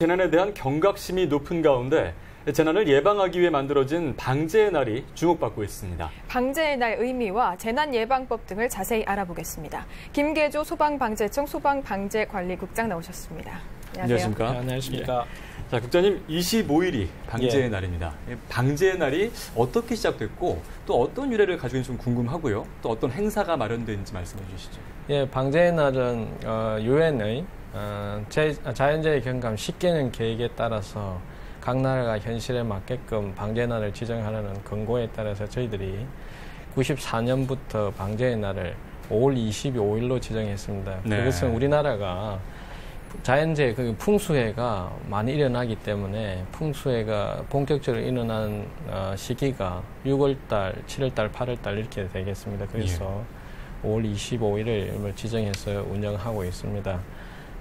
재난에 대한 경각심이 높은 가운데 재난을 예방하기 위해 만들어진 방제의 날이 주목받고 있습니다. 방제의 날 의미와 재난 예방법 등을 자세히 알아보겠습니다. 김계조 소방방재청 소방방재관리국장 나오셨습니다. 안녕하세요. 안녕하십니까? 네, 안녕하십니까? 예. 자, 국장님 25일이 방제의 예. 날입니다. 방제의 날이 어떻게 시작됐고 또 어떤 유래를 가지고 있는지 좀 궁금하고요. 또 어떤 행사가 마련된지 말씀해 주시죠. 예, 방제의 날은 유엔의 어, 어, 자연재해 경감 10개년 계획에 따라서 각 나라가 현실에 맞게끔 방제날을 지정하려는 권고에 따라서 저희들이 94년부터 방제의 날을 5월 25일로 지정했습니다. 네. 그것은 우리나라가 자연재해, 그 풍수해가 많이 일어나기 때문에 풍수해가 본격적으로 일어나는 어, 시기가 6월달, 7월달, 8월달 이렇게 되겠습니다. 그래서 예. 5월 25일을 지정해서 운영하고 있습니다.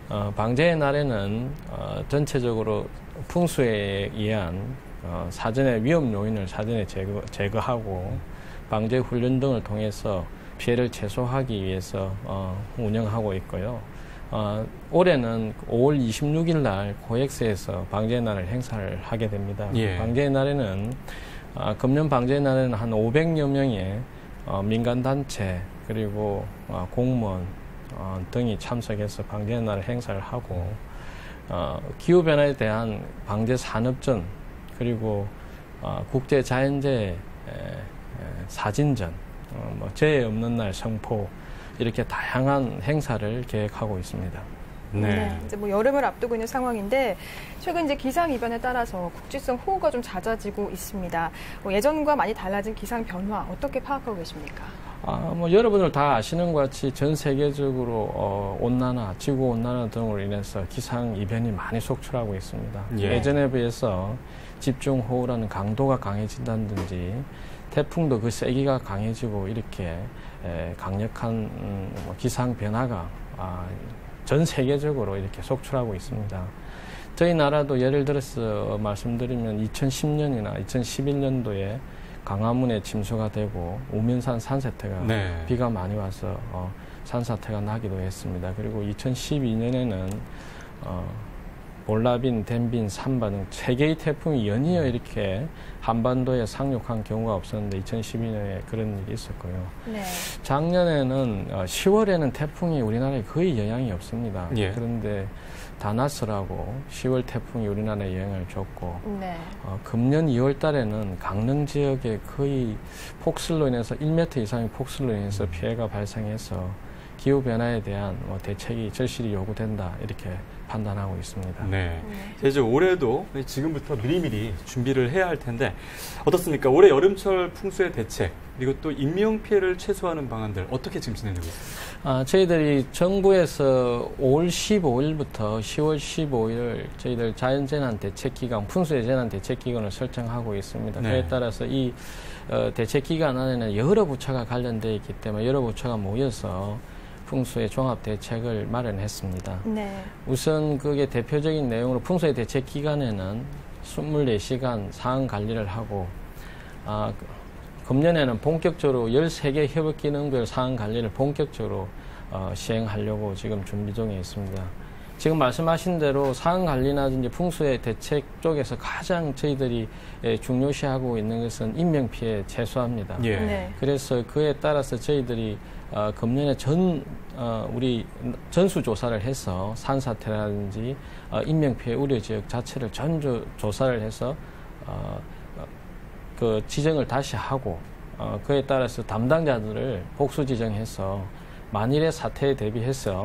어, 방제의 날에는 어, 전체적으로 풍수에 의한 어, 사전의 위험 요인을 사전에 제거, 제거하고 방제 훈련 등을 통해서 피해를 최소화하기 위해서 어, 운영하고 있고요. 어, 올해는 5월 26일 날 고엑스에서 방제의 날을 행사를 하게 됩니다. 예. 방제의 날에는 어, 금년 방제의 날에는 한 500여 명의 어, 민간 단체 그리고 어, 공무원 어, 등이 참석해서 방제 날 행사를 하고 어, 기후 변화에 대한 방제 산업전 그리고 어, 국제 자연재해 사진전, 어, 뭐 재해 없는 날 성포 이렇게 다양한 행사를 계획하고 있습니다. 네. 네. 이제 뭐 여름을 앞두고 있는 상황인데 최근 이제 기상 이변에 따라서 국지성 호우가 좀 잦아지고 있습니다. 뭐 예전과 많이 달라진 기상 변화 어떻게 파악하고 계십니까? 아, 뭐 여러분들 다 아시는 것 같이 전 세계적으로 어, 온난화, 지구 온난화 등으로 인해서 기상 이변이 많이 속출하고 있습니다. 예. 전에 비해서 집중 호우라는 강도가 강해진다든지 태풍도 그 세기가 강해지고 이렇게 에, 강력한 음, 뭐 기상 변화가 아, 전 세계적으로 이렇게 속출하고 있습니다. 저희 나라도 예를 들어서 말씀드리면 2010년이나 2011년도에 강화문에 침수가 되고 우면산 산사태가 네. 비가 많이 와서 어, 산사태가 나기도 했습니다. 그리고 2012년에는 어, 볼라빈, 덴빈, 산바 등 세 개의 태풍이 연이어 이렇게 한반도에 상륙한 경우가 없었는데 2012년에 그런 일이 있었고요. 네. 작년에는 어, 10월에는 태풍이 우리나라에 거의 영향이 없습니다. 예. 그런데 다나스라고 10월 태풍이 우리나라에 영향을 줬고 네. 어, 금년 2월 달에는 강릉 지역에 거의 폭설로 인해서 1m 이상의 폭설로 인해서 피해가 발생해서 기후 변화에 대한 뭐 대책이 절실히 요구된다 이렇게 판단하고 있습니다. 네. 네. 이제 올해도 지금부터 미리미리 준비를 해야 할 텐데 어떻습니까? 올해 여름철 풍수의 대책 그리고 또 인명 피해를 최소화하는 방안들 어떻게 지금 진행되고 있습니까? 아, 저희들이 정부에서 5월 15일부터 10월 15일 저희들 자연재난 대책 기간, 풍수의 재난 대책 기간을 설정하고 있습니다. 네. 그에 따라서 이 어, 대책 기간 안에는 여러 부처가 관련되어 있기 때문에 여러 부처가 모여서 풍수의 종합 대책을 마련했습니다. 네. 우선 그게 대표적인 내용으로 풍수의 대책 기간에는 24시간 상황 관리를 하고 아, 금년에는 본격적으로 13개 협업 기능별 상황 관리를 본격적으로 어, 시행하려고 지금 준비 중에 있습니다. 지금 말씀하신 대로 상황 관리나든지 풍수의 대책 쪽에서 가장 저희들이 예, 중요시하고 있는 것은 인명 피해 최소화입니다. 예. 네. 그래서 그에 따라서 저희들이 어, 금년에 전 어, 우리 전수 조사를 해서 산사태라든지 어, 인명 피해 우려 지역 자체를 전주 조사를 해서 어, 그 지정을 다시 하고 어, 그에 따라서 담당자들을 복수 지정해서 만일의 사태에 대비해서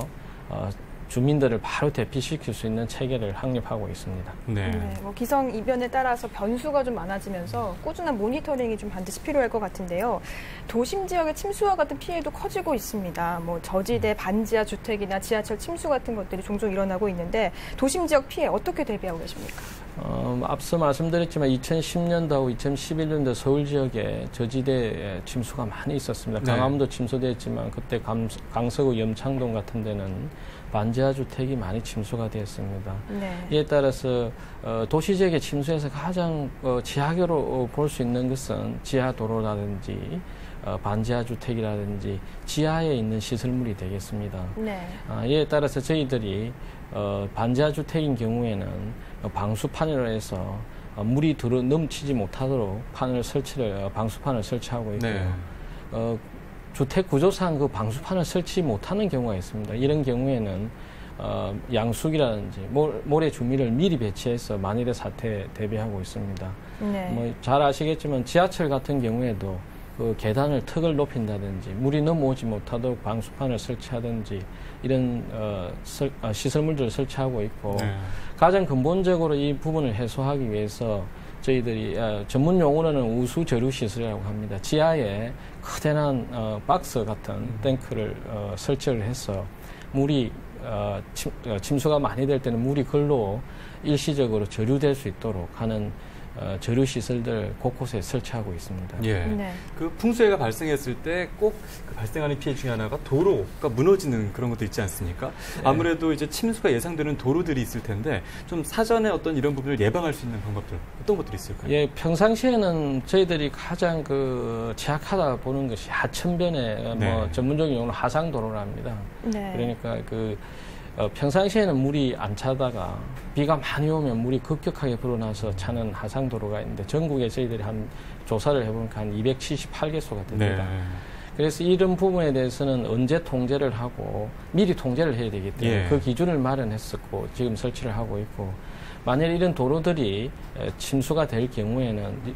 어, 주민들을 바로 대피시킬 수 있는 체계를 확립하고 있습니다. 네. 네. 뭐 기성 이변에 따라서 변수가 좀 많아지면서 꾸준한 모니터링이 좀 반드시 필요할 것 같은데요. 도심 지역의 침수와 같은 피해도 커지고 있습니다. 뭐 저지대 반지하 주택이나 지하철 침수 같은 것들이 종종 일어나고 있는데 도심 지역 피해 어떻게 대비하고 계십니까? 어, 앞서 말씀드렸지만 2010년도하고 2011년도 서울 지역에 저지대 침수가 많이 있었습니다. 네. 강화문도 침수됐지만 그때 강, 강서구 염창동 같은 데는 반지하 주택이 많이 침수가 되었습니다. 네. 이에 따라서 어, 도시 지역의 침수에서 가장 어, 지하계로 어, 볼수 있는 것은 지하 도로라든지 어, 반지하 주택이라든지 지하에 있는 시설물이 되겠습니다. 네. 아, 이에 따라서 저희들이 어, 반지하 주택인 경우에는 어, 방수판을 해서 어, 물이 들어 넘치지 못하도록 판을 설치를 어, 방수판을 설치하고 있고요. 네. 어, 주택 구조상 그 방수판을 설치 못하는 경우가 있습니다. 이런 경우에는 어, 양수기라든지 몰, 모래 주미를 미리 배치해서 만일의 사태에 대비하고 있습니다. 네. 뭐잘 아시겠지만 지하철 같은 경우에도 그 계단을 턱을 높인다든지 물이 넘어오지 못하도록 방수판을 설치하든지 이런 어, 설- 어, 시설물들을 설치하고 있고 네. 가장 근본적으로 이 부분을 해소하기 위해서 저희들이 어, 전문 용어로는 우수 저류 시설이라고 합니다. 지하에 크대란 어, 박스 같은 탱크를 어, 설치를 해서 물이 어, 침, 어, 침수가 많이 될 때는 물이 글로 일시적으로 저류될 수 있도록 하는 어, 저류 시설들 곳곳에 설치하고 있습니다. 예. 네. 그 풍수해가 발생했을 때 꼭 그 발생하는 피해 중에 하나가 도로가 무너지는 그런 것도 있지 않습니까? 아무래도 이제 침수가 예상되는 도로들이 있을 텐데 좀 사전에 어떤 이런 부분을 예방할 수 있는 방법들 어떤 것들이 있을까요? 예, 평상시에는 저희들이 가장 그 취약하다 보는 것이 하천변에 네. 뭐 전문적인 용어로 하상도로랍니다. 네. 그러니까 그 어, 평상시에는 물이 안 차다가 비가 많이 오면 물이 급격하게 불어나서 차는 하상 도로가 있는데 전국에 저희들이 한 조사를 해보니까 한 278개소가 됩니다. 네. 그래서 이런 부분에 대해서는 언제 통제를 하고 미리 통제를 해야 되기 때문에 예. 그 기준을 마련했었고 지금 설치를 하고 있고 만일 이런 도로들이 에, 침수가 될 경우에는 이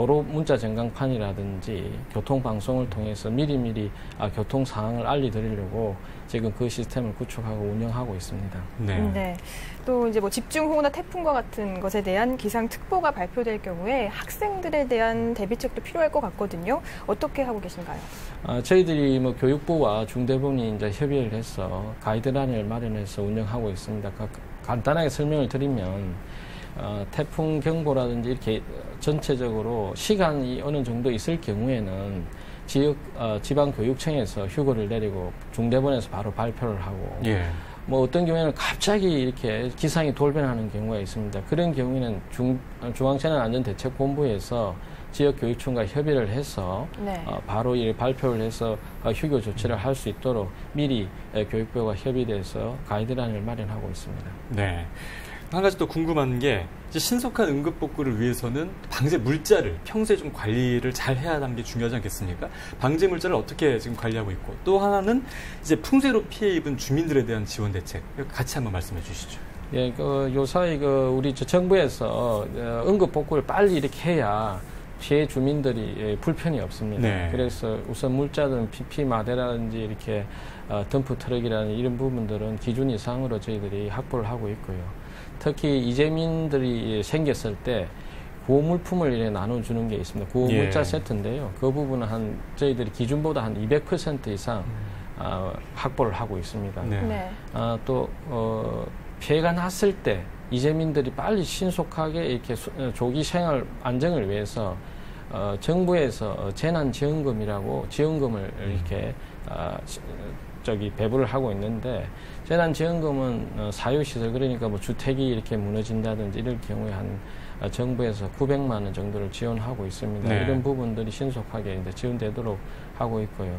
도로 문자 전광판이라든지 교통 방송을 통해서 미리미리 아, 교통 상황을 알려드리려고 지금 그 시스템을 구축하고 운영하고 있습니다. 네. 네. 또 이제 뭐 집중호우나 태풍과 같은 것에 대한 기상 특보가 발표될 경우에 학생들에 대한 대비책도 필요할 것 같거든요. 어떻게 하고 계신가요? 아, 저희들이 뭐 교육부와 중대본이 이제 협의를 해서 가이드라인을 마련해서 운영하고 있습니다. 가- 간단하게 설명을 드리면 어, 태풍 경보라든지 이렇게 전체적으로 시간이 어느 정도 있을 경우에는 지역 어, 지방 교육청에서 휴거를 내리고 중대본에서 바로 발표를 하고 예. 뭐 어떤 경우에는 갑자기 이렇게 기상이 돌변하는 경우가 있습니다. 그런 경우에는 중, 어, 중앙재난 안전대책본부에서 지역 교육청과 협의를 해서 네. 어, 바로 이 발표를 해서 어, 휴교 조치를 할 수 있도록 미리 에, 교육부와 협의돼서 가이드라인을 마련하고 있습니다. 네. 한 가지 또 궁금한 게 신속한 응급 복구를 위해서는 방제 물자를 평소에 좀 관리를 잘 해야 하는 게 중요하지 않겠습니까? 방제 물자를 어떻게 지금 관리하고 있고 또 하나는 이제 풍세로 피해 입은 주민들에 대한 지원 대책 같이 한번 말씀해 주시죠. 예, 그 요사이 그 우리 저 정부에서 어, 응급 복구를 빨리 이렇게 해야 피해 주민들이 예, 불편이 없습니다. 네. 그래서 우선 물자든 PP 마대라든지 이렇게 어, 덤프 트럭이라는 이런 부분들은 기준 이상으로 저희들이 확보를 하고 있고요. 특히 이재민들이 생겼을 때 구호 물품을 이렇게 나눠주는 게 있습니다. 구호 예. 물자 세트인데요. 그 부분은 한 저희들이 기준보다 한 200% 이상 아, 확보를 하고 있습니다. 네. 네. 아, 또 어, 피해가 났을 때 이재민들이 빨리 신속하게 이렇게 수- 어, 조기 생활 안정을 위해서 어, 정부에서 어, 재난지원금이라고 지원금을 이렇게 아, 시- 어, 저기 배부를 하고 있는데 재난지원금은 어, 사유시설 그러니까 뭐 주택이 이렇게 무너진다든지 이럴 경우에 한 어, 정부에서 900만 원 정도를 지원하고 있습니다. 네. 이런 부분들이 신속하게 이제 지원되도록 하고 있고요.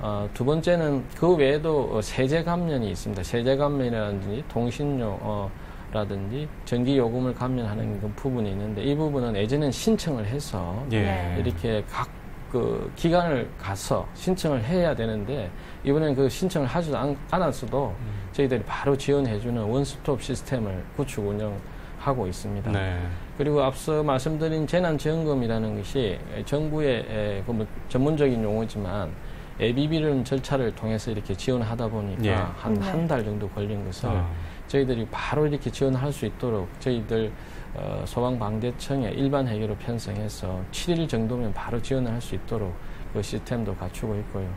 어, 두 번째는 그 외에도 어, 세제 감면이 있습니다. 세제 감면이라든지 통신료 어, 라든지 전기 요금을 감면하는 그 부분이 있는데 이 부분은 예전엔 신청을 해서 예. 네. 이렇게 각 그 기관을 가서 신청을 해야 되는데 이번엔 그 신청을 하지도 않, 않았어도 음. 저희들이 바로 지원해주는 원스톱 시스템을 구축 운영하고 있습니다. 네. 그리고 앞서 말씀드린 재난지원금이라는 것이 정부의 에, 그뭐 전문적인 용어지만 ABB를 절차를 통해서 이렇게 지원하다 보니까 예. 한 네. 한달 정도 걸린 것을 아. 저희들이 바로 이렇게 지원할 수 있도록 저희들 어, 소방방대청에 일반 회계로 편성해서 7일 정도면 바로 지원을 할 수 있도록 그 시스템도 갖추고 있고요.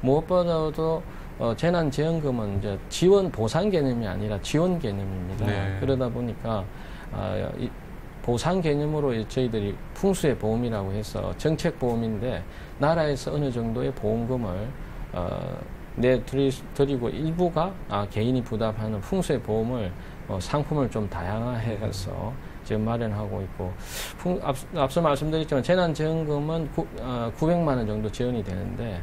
무엇보다도 어, 재난지원금은 이제 지원 보상 개념이 아니라 지원 개념입니다. 네. 그러다 보니까 아, 이 보상 개념으로 저희들이 풍수의 보험이라고 해서 정책 보험인데 나라에서 어느 정도의 보험금을 어, 내드리고 일부가 아, 개인이 부담하는 풍수의 보험을 어, 상품을 좀 다양화해서 지금 마련하고 있고 풍, 앞, 앞서 말씀드렸지만 재난지원금은 구, 어, 900만 원 정도 지원이 되는데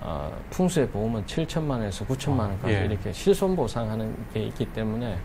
어, 풍수의 보험은 7천만 원에서 9천만 원까지 예. 이렇게 실손 보상하는 게 있기 때문에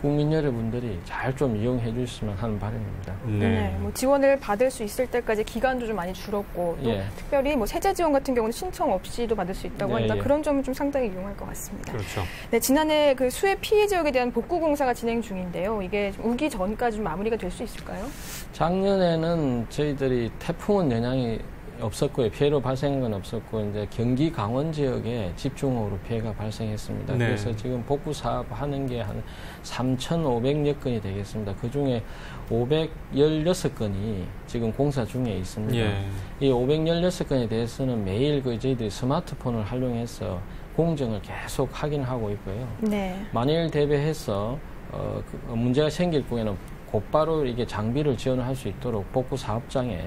국민 여러분들이 잘 좀 이용해 주시면 하는 바람입니다. 네. 뭐 지원을 받을 수 있을 때까지 기간도 좀 많이 줄었고 또 예. 특별히 뭐 세제 지원 같은 경우는 신청 없이도 받을 수 있다고 네, 하니까 예. 그런 점은 좀 상당히 유용할 것 같습니다. 그렇죠. 네, 지난해 그 수해 피해 지역에 대한 복구 공사가 진행 중인데요. 이게 좀 우기 전까지 좀 마무리가 될 수 있을까요? 작년에는 저희들이 태풍은 영향이 없었고요. 피해로 발생한 건 없었고 이제 경기 강원 지역에 집중호우로 피해가 발생했습니다. 네. 그래서 지금 복구 사업 하는 게 한 3,500여 건이 되겠습니다. 그 중에 516건이 지금 공사 중에 있습니다. 예. 이 516건에 대해서는 매일 그 저희들이 스마트폰을 활용해서 공정을 계속 확인하고 있고요. 네. 만일 대비해서 어, 그, 어, 문제가 생길 경우에는 곧바로 이게 장비를 지원을 할수 있도록 복구 사업장에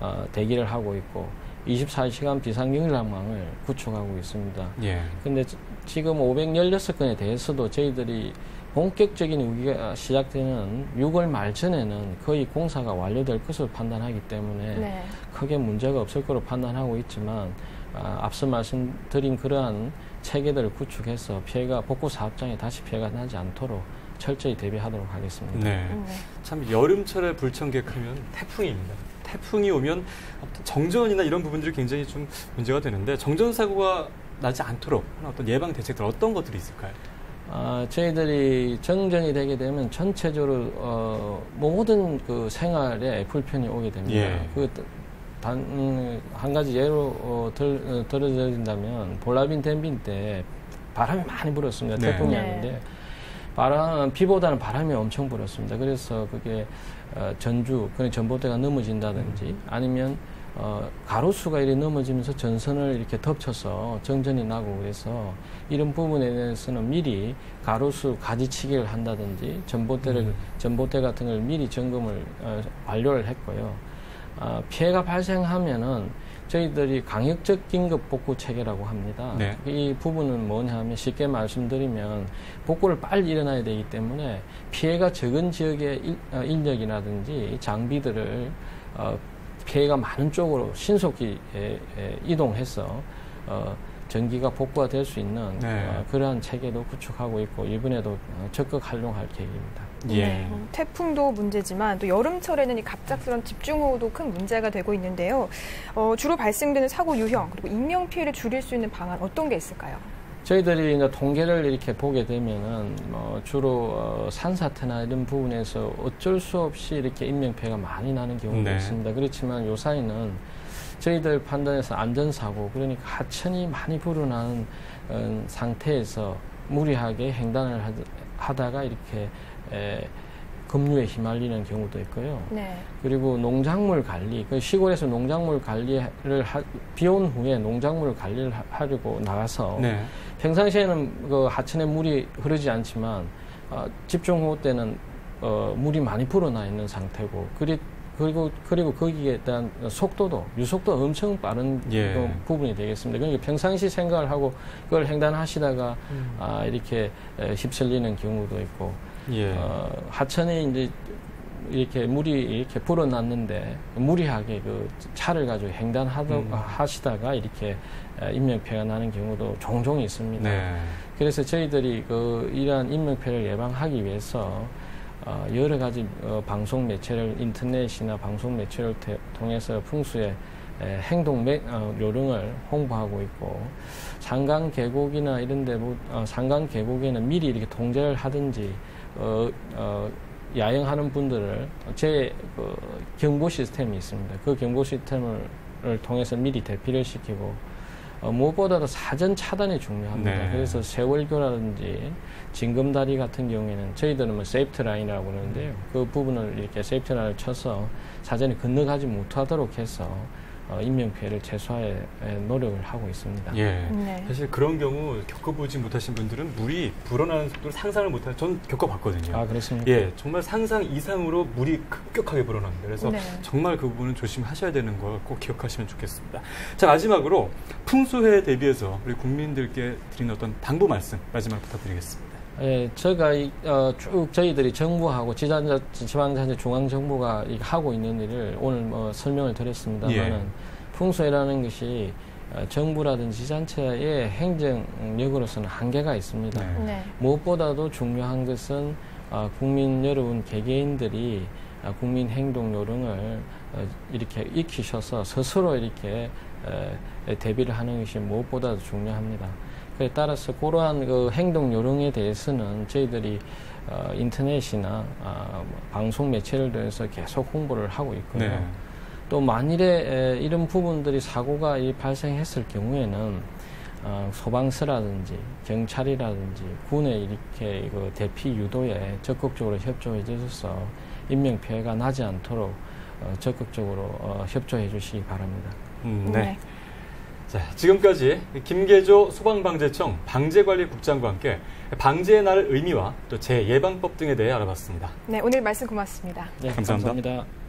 어, 대기를 하고 있고 24시간 비상경락망을 구축하고 있습니다. 예. 근데 지- 지금 516건에 대해서도 저희들이 본격적인 우기가 시작되는 6월 말 전에는 거의 공사가 완료될 것으로 판단하기 때문에 네. 크게 문제가 없을 거로 판단하고 있지만 아, 앞서 말씀드린 그러한 체계들을 구축해서 피해가 복구 사업장에 다시 피해가 나지 않도록 철저히 대비하도록 하겠습니다. 네. 네. 참 여름철에 불청객하면 태풍입니다. 태풍이 오면 어떤 정전이나 이런 부분들이 굉장히 좀 문제가 되는데 정전 사고가 나지 않도록 하는 어떤 예방 대책들 어떤 것들이 있을까요? 아, 저희들이 정전이 되게 되면 전체적으로 어, 모든 그 생활에 불편이 오게 됩니다. 예. 그 단, 음, 한 가지 예로 어, 들, 어, 들어드린다면 볼라빈 댐빈 때 바람이 많이 불었습니다. 네. 태풍이 네. 아닌데 바람 비보다는 바람이 엄청 불었습니다. 그래서 그게 어, 전주 그냥 전봇대가 넘어진다든지 아니면 어, 가로수가 이렇게 넘어지면서 전선을 이렇게 덮쳐서 정전이 나고 그래서 이런 부분에 대해서는 미리 가로수 가지치기를 한다든지 전봇대를 음. 전봇대 같은 걸 미리 점검을 어, 완료를 했고요. 아, 피해가 발생하면은 저희들이 강력적 긴급 복구 체계라고 합니다. 네. 이 부분은 뭐냐면 쉽게 말씀드리면 복구를 빨리 일어나야 되기 때문에 피해가 적은 지역의 일, 어, 인력이라든지 장비들을 어, 피해가 많은 쪽으로 신속히 에, 에, 이동해서 어, 전기가 복구가 될 수 있는 네. 어, 그러한 체계도 구축하고 있고 이번에도 어, 적극 활용할 계획입니다. 예. 네, 어, 태풍도 문제지만 또 여름철에는 이 갑작스런 집중호우도 큰 문제가 되고 있는데요. 어, 주로 발생되는 사고 유형 그리고 인명 피해를 줄일 수 있는 방안 어떤 게 있을까요? 저희들이 이제 통계를 이렇게 보게 되면은 뭐 주로 어, 산사태나 이런 부분에서 어쩔 수 없이 이렇게 인명피해가 많이 나는 경우도 네. 있습니다. 그렇지만 요사이는 저희들 판단에서 안전사고 그러니까 하천이 많이 불어나는 어, 상태에서 무리하게 횡단을 하- 하다가 이렇게 에, 급류에 휘말리는 경우도 있고요. 네. 그리고 농작물 관리, 그 시골에서 농작물 관리를 비온 후에 농작물 관리를 하- 하려고 나가서 네. 평상시에는 그 하천에 물이 흐르지 않지만 어, 집중호우 때는 어, 물이 많이 불어나 있는 상태고 그리, 그리고 그리고 거기에 대한 속도도 유속도 엄청 빠른 예. 그 부분이 되겠습니다. 그러니까 평상시 생각을 하고 그걸 횡단하시다가 음. 아, 이렇게 에, 휩쓸리는 경우도 있고 예. 어, 하천에 이제 이렇게 물이 이렇게 불어났는데 무리하게 그 차를 가지고 횡단하다 음. 하시다가 이렇게 에, 인명피해가 나는 경우도 종종 있습니다. 네. 그래서 저희들이 그 이러한 인명피해를 예방하기 위해서 어, 여러 가지 어, 방송 매체를 인터넷이나 방송 매체를 태- 통해서 풍수의 에, 행동 매, 어, 요령을 홍보하고 있고 산강 계곡이나 이런데 뭐, 어, 산강 계곡에는 미리 이렇게 통제를 하든지 어, 어, 야영하는 분들을 제 그, 경보 시스템이 있습니다. 그 경보 시스템을 을 통해서 미리 대피를 시키고 어, 무엇보다도 사전 차단이 중요합니다. 네. 그래서 세월교라든지 징금다리 같은 경우에는 저희들은 뭐 세이프트 라인이라고 그러는데요. 그 부분을 이렇게 세이프트 라인을 쳐서 사전에 건너가지 못하도록 해서 어, 인명피해를 최소화에 에, 노력을 하고 있습니다. 예. 네. 사실 그런 경우 겪어보지 못하신 분들은 물이 불어나는 속도를 상상을 못하는 전 겪어봤거든요. 아 그렇습니까? 예, 정말 상상 이상으로 물이 급격하게 불어납니다. 그래서 네. 정말 그 부분은 조심하셔야 되는 걸 꼭 기억하시면 좋겠습니다. 자, 마지막으로 풍수해 대비해서 우리 국민들께 드리는 어떤 당부 말씀 마지막 부탁드리겠습니다. 예, 제가 이, 어, 쭉 저희들이 정부하고 지자체, 지방자치 중앙정부가 이 하고 있는 일을 오늘 뭐 설명을 드렸습니다만은 예. 풍수이라는 것이 어, 정부라든지 지자체의 행정력으로서는 한계가 있습니다. 네. 네. 무엇보다도 중요한 것은 어, 국민 여러분 개개인들이 어, 국민 행동 요령을 어, 이렇게 익히셔서 스스로 이렇게 에, 대비를 하는 것이 무엇보다도 중요합니다. 그에 따라서 그러한 그 행동 요령에 대해서는 저희들이 어, 인터넷이나 아, 뭐 방송 매체를 통해서 계속 홍보를 하고 있고요. 네. 또 만일에 에, 이런 부분들이 사고가 이 발생했을 경우에는 어, 소방서라든지 경찰이라든지 군의 이렇게 그 대피 유도에 적극적으로 협조해 주셔서 인명 피해가 나지 않도록 어, 적극적으로 어, 협조해 주시기 바랍니다. 음, 네. 자, 지금까지 김계조 소방방재청 방재관리국장과 함께 방재의 날 의미와 또 재예방법 등에 대해 알아봤습니다. 네, 오늘 말씀 고맙습니다. 네, 감사합니다. 감사합니다.